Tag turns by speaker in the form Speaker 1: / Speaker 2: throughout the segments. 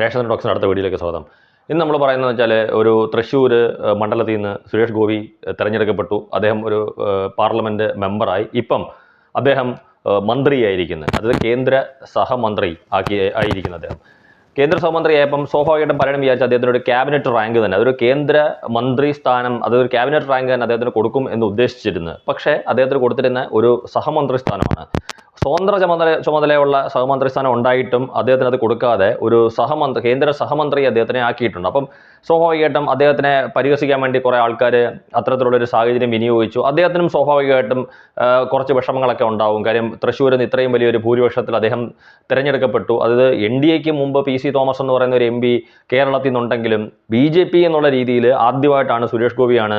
Speaker 1: രേഷൻ ടോക്സിന് അടുത്ത വീഡിയോയിലേക്ക് സ്വാഗതം. ഇന്ന് നമ്മൾ പറയുന്നത് വെച്ചാൽ ഒരു തൃശ്ശൂർ മണ്ഡലത്തിൽ നിന്ന് സുരേഷ് ഗോപി തിരഞ്ഞെടുക്കപ്പെട്ടു. അദ്ദേഹം ഒരു പാർലമെന്റ് മെമ്പറായി. ഇപ്പം അദ്ദേഹം മന്ത്രിയായിരിക്കുന്നത് അതായത് കേന്ദ്ര സഹമന്ത്രി ആക്കി ആയിരിക്കുന്നത് അദ്ദേഹം. കേന്ദ്ര സഹമന്ത്രിയായപ്പം സ്വാഭാവികമായിട്ടും പറയണം വിചാരിച്ച അദ്ദേഹത്തിന് ഒരു ക്യാബിനറ്റ് റാങ്ക് തന്നെ. അതൊരു കേന്ദ്ര മന്ത്രി സ്ഥാനം അതൊരു ക്യാബിനറ്റ് റാങ്ക് തന്നെ അദ്ദേഹത്തിന് കൊടുക്കും എന്ന് ഉദ്ദേശിച്ചിരുന്നത് പക്ഷേ അദ്ദേഹത്തിന് കൊടുത്തിരുന്ന ഒരു സഹമന്ത്രി സ്ഥാനമാണ് സ്വതന്ത്ര ചുമതല ചുമതലയുള്ള സഹമന്ത്രി സ്ഥാനം ഉണ്ടായിട്ടും അദ്ദേഹത്തിന് അത് കൊടുക്കാതെ ഒരു സഹമന്ത്രി കേന്ദ്ര സഹമന്ത്രി അദ്ദേഹത്തിനെ ആക്കിയിട്ടുണ്ട്. അപ്പം സ്വാഭാവികമായിട്ടും അദ്ദേഹത്തിനെ പരിഹസിക്കാൻ വേണ്ടി കുറേ ആൾക്കാർ അത്തരത്തിലുള്ള ഒരു സാഹചര്യം വിനിയോഗിച്ചു. അദ്ദേഹത്തിനും സ്വാഭാവികമായിട്ടും കുറച്ച് വിഷമങ്ങളൊക്കെ ഉണ്ടാവും. കാര്യം തൃശ്ശൂരിൽ നിന്ന് ഇത്രയും വലിയൊരു ഭൂരിപക്ഷത്തിൽ അദ്ദേഹം തിരഞ്ഞെടുക്കപ്പെട്ടു. അത് എൻ ഡി എക്ക് മുമ്പ് പി സി തോമസ് എന്ന് പറയുന്ന ഒരു എം പി കേരളത്തിൽ നിന്നുണ്ടെങ്കിലും ബി ജെ പി എന്നുള്ള രീതിയിൽ ആദ്യമായിട്ടാണ് സുരേഷ് ഗോപിയാണ്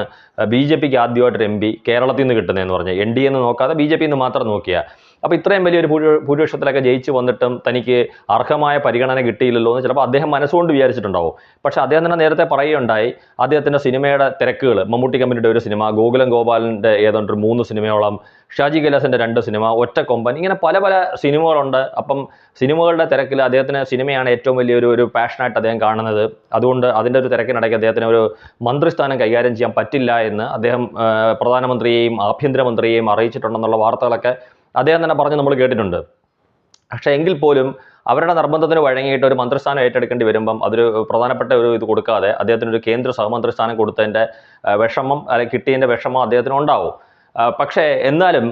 Speaker 1: ബി ജെ പിക്ക് ആദ്യമായിട്ടൊരു എം പി കേരളത്തിൽ നിന്ന് കിട്ടുന്നതെന്ന് പറഞ്ഞു എൻ ഡി എന്ന് നോക്കാതെ ബി ജെ പി എന്ന് മാത്രം നോക്കിയാൽ അപ്പോൾ ഇത്രയും വലിയൊരു ഭൂരി ഭൂരിപക്ഷത്തിലൊക്കെ ജയിച്ച് വന്നിട്ടും തനിക്ക് അർഹമായ പരിഗണന കിട്ടിയില്ലല്ലോ എന്ന് ചിലപ്പോൾ അദ്ദേഹം മനസ്സുകൊണ്ട് വിചാരിച്ചിട്ടുണ്ടാവും. പക്ഷേ അദ്ദേഹം തന്നെ നേരത്തെ പറയുകയുണ്ടായി അദ്ദേഹത്തിന്റെ സിനിമയുടെ തിരക്കുകൾ മമ്മൂട്ടി കമ്പനിയുടെ ഒരു സിനിമ ഗോകുലം ഗോപാലിന്റെ ഏതാണ്ട് ഒരു മൂന്ന് സിനിമയോളം ഷാജി കൈലാസിന്റെ രണ്ട് സിനിമ ഒറ്റക്കൊമ്പൻ ഇങ്ങനെ പല പല സിനിമകളുണ്ട്. അപ്പം സിനിമകളുടെ തിരക്കിൽ അദ്ദേഹത്തിന് സിനിമയാണ് ഏറ്റവും വലിയൊരു ഒരു പാഷനായിട്ട് അദ്ദേഹം കാണുന്നത്. അതുകൊണ്ട് അതിന്റെ ഒരു തിരക്കിനിടയ്ക്ക് അദ്ദേഹത്തിന് ഒരു മന്ത്രിസ്ഥാനം കൈകാര്യം ചെയ്യാൻ പറ്റില്ല എന്ന് അദ്ദേഹം പ്രധാനമന്ത്രിയെയും ആഭ്യന്തരമന്ത്രിയെയും അറിയിച്ചിട്ടുണ്ടെന്നുള്ള വാർത്തകളൊക്കെ അദ്ദേഹം തന്നെ പറഞ്ഞ് നമ്മൾ കേട്ടിട്ടുണ്ട്. പക്ഷേ എങ്കിൽ പോലും അവരുടെ നിർബന്ധത്തിന് വഴങ്ങിയിട്ട് ഒരു മന്ത്രിസ്ഥാനം ഏറ്റെടുക്കേണ്ടി വരുമ്പം അതൊരു പ്രധാനപ്പെട്ട ഒരു ഇത് കൊടുക്കാതെ അദ്ദേഹത്തിന് ഒരു കേന്ദ്ര സഹമന്ത്രിസ്ഥാനം കൊടുത്തതിന്റെ വിഷമം അല്ലെങ്കിൽ കിട്ടിയതിന്റെ വിഷമം അദ്ദേഹത്തിന് ഉണ്ടാവും പക്ഷേ എന്നാലും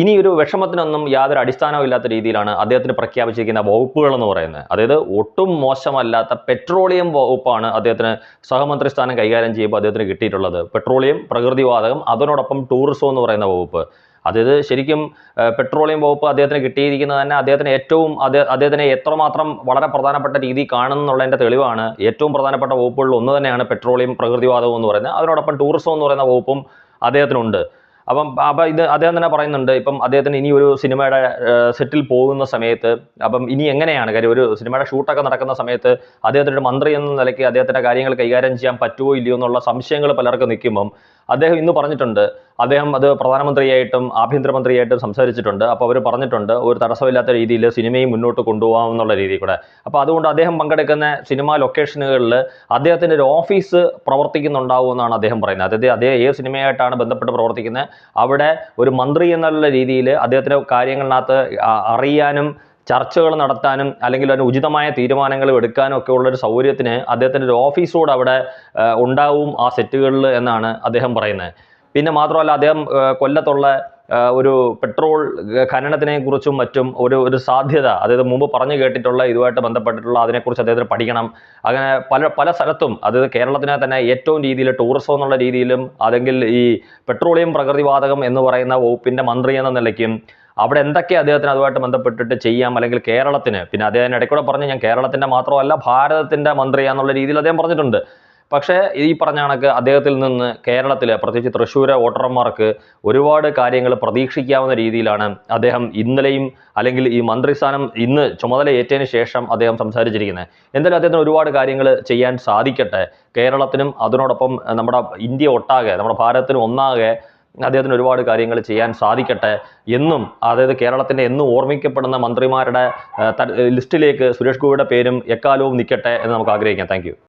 Speaker 1: ഇനി ഒരു വിഷമത്തിനൊന്നും യാതൊരു അടിസ്ഥാനവും ഇല്ലാത്ത രീതിയിലാണ് അദ്ദേഹത്തിന് പ്രഖ്യാപിച്ചിരിക്കുന്ന വകുപ്പുകൾ എന്ന് പറയുന്നത്. അതായത് ഒട്ടും മോശമല്ലാത്ത പെട്രോളിയം വകുപ്പാണ് അദ്ദേഹത്തിന് സഹമന്ത്രി സ്ഥാനം കൈകാര്യം ചെയ്യുമ്പോൾ അദ്ദേഹത്തിന് കിട്ടിയിട്ടുള്ളത്. പെട്രോളിയം പ്രകൃതിവാതകം അതിനോടൊപ്പം ടൂറിസം എന്ന് പറയുന്ന വകുപ്പ്. അതായത് ശരിക്കും പെട്രോളിയം വകുപ്പ് അദ്ദേഹത്തിന് കിട്ടിയിരിക്കുന്നത് തന്നെ അദ്ദേഹത്തിന് ഏറ്റവും അദ്ദേഹ അദ്ദേഹത്തിനെ എത്രമാത്രം വളരെ പ്രധാനപ്പെട്ട രീതി കാണുന്നുള്ളതിന്റെ തെളിവാണ്. ഏറ്റവും പ്രധാനപ്പെട്ട വകുപ്പുകളിൽ ഒന്ന് തന്നെയാണ് പെട്രോളിയം പ്രകൃതിവാതകം എന്ന് പറയുന്നത്. അതിനോടൊപ്പം ടൂറിസം എന്ന് പറയുന്ന വകുപ്പും അദ്ദേഹത്തിനുണ്ട്. അപ്പം അപ്പം ഇത് അദ്ദേഹം തന്നെ പറയുന്നുണ്ട് ഇപ്പം അദ്ദേഹത്തിന് ഇനി ഒരു സിനിമയുടെ സെറ്റിൽ പോകുന്ന സമയത്ത് അപ്പം ഇനി എങ്ങനെയാണ് കാര്യം? ഒരു സിനിമയുടെ ഷൂട്ടൊക്കെ നടക്കുന്ന സമയത്ത് അദ്ദേഹത്തിന്റെ മന്ത്രി എന്ന നിലയ്ക്ക് അദ്ദേഹത്തിന്റെ കാര്യങ്ങൾ കൈകാര്യം ചെയ്യാൻ പറ്റുമോ ഇല്ലയോ എന്നുള്ള സംശയങ്ങൾ പലർക്കും നിൽക്കുമ്പം അദ്ദേഹം ഇന്ന് പറഞ്ഞിട്ടുണ്ട്. അദ്ദേഹം അത് പ്രധാനമന്ത്രിയായിട്ടും ആഭ്യന്തരമന്ത്രിയായിട്ടും സംസാരിച്ചിട്ടുണ്ട്. അപ്പോൾ അവർ പറഞ്ഞിട്ടുണ്ട് ഒരു തടസ്സമില്ലാത്ത രീതിയിൽ സിനിമയും മുന്നോട്ട് കൊണ്ടുപോകാം എന്നുള്ള രീതിയിൽ കൂടെ. അപ്പോൾ അതുകൊണ്ട് അദ്ദേഹം പങ്കെടുക്കുന്ന സിനിമാ ലൊക്കേഷനുകളിൽ അദ്ദേഹത്തിന്റെ ഒരു ഓഫീസ് പ്രവർത്തിക്കുന്നുണ്ടാവുമെന്നാണ് അദ്ദേഹം പറയുന്നത്. അതായത് അദ്ദേഹം ഏത് സിനിമയായിട്ടാണ് ബന്ധപ്പെട്ട് പ്രവർത്തിക്കുന്നത്? അവിടെ ഒരു മന്ത്രി എന്നുള്ള രീതിയിൽ അദ്ദേഹത്തിന്റെ കാര്യങ്ങളിനകത്ത് അറിയാനും ചർച്ചകൾ നടത്താനും അല്ലെങ്കിൽ അതിന് ഉചിതമായ തീരുമാനങ്ങൾ എടുക്കാനും ഒക്കെ ഉള്ളൊരു സൗകര്യത്തിന് അദ്ദേഹത്തിന്റെ ഒരു ഓഫീസോട് അവിടെ ഉണ്ടാവും ആ സെറ്റുകളിൽ എന്നാണ് അദ്ദേഹം പറയുന്നത്. പിന്നെ മാത്രമല്ല അദ്ദേഹം കൊല്ലത്തുള്ള ഒരു പെട്രോൾ ഖനനത്തിനെ കുറിച്ചും മറ്റും ഒരു ഒരു സാധ്യത അതായത് മുമ്പ് പറഞ്ഞു കേട്ടിട്ടുള്ള ഇതുമായിട്ട് ബന്ധപ്പെട്ടിട്ടുള്ള അതിനെക്കുറിച്ച് അദ്ദേഹത്തിന് പഠിക്കണം. അങ്ങനെ പല പല സ്ഥലത്തും അതായത് കേരളത്തിനെ തന്നെ ഏറ്റവും രീതിയിൽ ടൂറിസം എന്നുള്ള രീതിയിലും അല്ലെങ്കിൽ ഈ പെട്രോളിയം പ്രകൃതിവാതകം എന്ന് പറയുന്ന വകുപ്പിന്റെ മന്ത്രി എന്ന നിലയ്ക്കും അവിടെ എന്തൊക്കെ അദ്ദേഹത്തിന് അതുമായിട്ട് ബന്ധപ്പെട്ടിട്ട് ചെയ്യാം അല്ലെങ്കിൽ കേരളത്തിന് പിന്നെ അദ്ദേഹം ഇടയ്ക്കൂടെ പറഞ്ഞു ഞാൻ കേരളത്തിന്റെ മാത്രമല്ല ഭാരതത്തിന്റെ മന്ത്രിയാന്നുള്ള രീതിയിൽ അദ്ദേഹം പറഞ്ഞിട്ടുണ്ട്. പക്ഷേ ഈ പറഞ്ഞ കണക്ക് അദ്ദേഹത്തിൽ നിന്ന് കേരളത്തിൽ പ്രത്യേകിച്ച് തൃശ്ശൂരെ വോട്ടർമാർക്ക് ഒരുപാട് കാര്യങ്ങൾ പ്രതീക്ഷിക്കാവുന്ന രീതിയിലാണ് അദ്ദേഹം ഇന്നലെയും അല്ലെങ്കിൽ ഈ മന്ത്രിസ്ഥാനം ഇന്ന് ചുമതല ഏറ്റതിന് ശേഷം അദ്ദേഹം സംസാരിച്ചിരിക്കുന്നത്. എന്തായാലും അദ്ദേഹത്തിന് ഒരുപാട് കാര്യങ്ങൾ ചെയ്യാൻ സാധിക്കട്ടെ. കേരളത്തിനും അതിനോടൊപ്പം നമ്മുടെ ഇന്ത്യ ഒട്ടാകെ നമ്മുടെ ഭാരതത്തിനും ഒന്നാകെ അദ്ദേഹത്തിന് ഒരുപാട് കാര്യങ്ങൾ ചെയ്യാൻ സാധിക്കട്ടെ എന്നും അതായത് കേരളത്തിന്റെ എന്നും ഓർമ്മിക്കപ്പെടുന്ന മന്ത്രിമാരുടെ ലിസ്റ്റിലേക്ക് സുരേഷ് ഗോപിയുടെ പേരും എക്കാലവും നിൽക്കട്ടെ എന്ന് നമുക്ക് ആഗ്രഹിക്കാം. താങ്ക്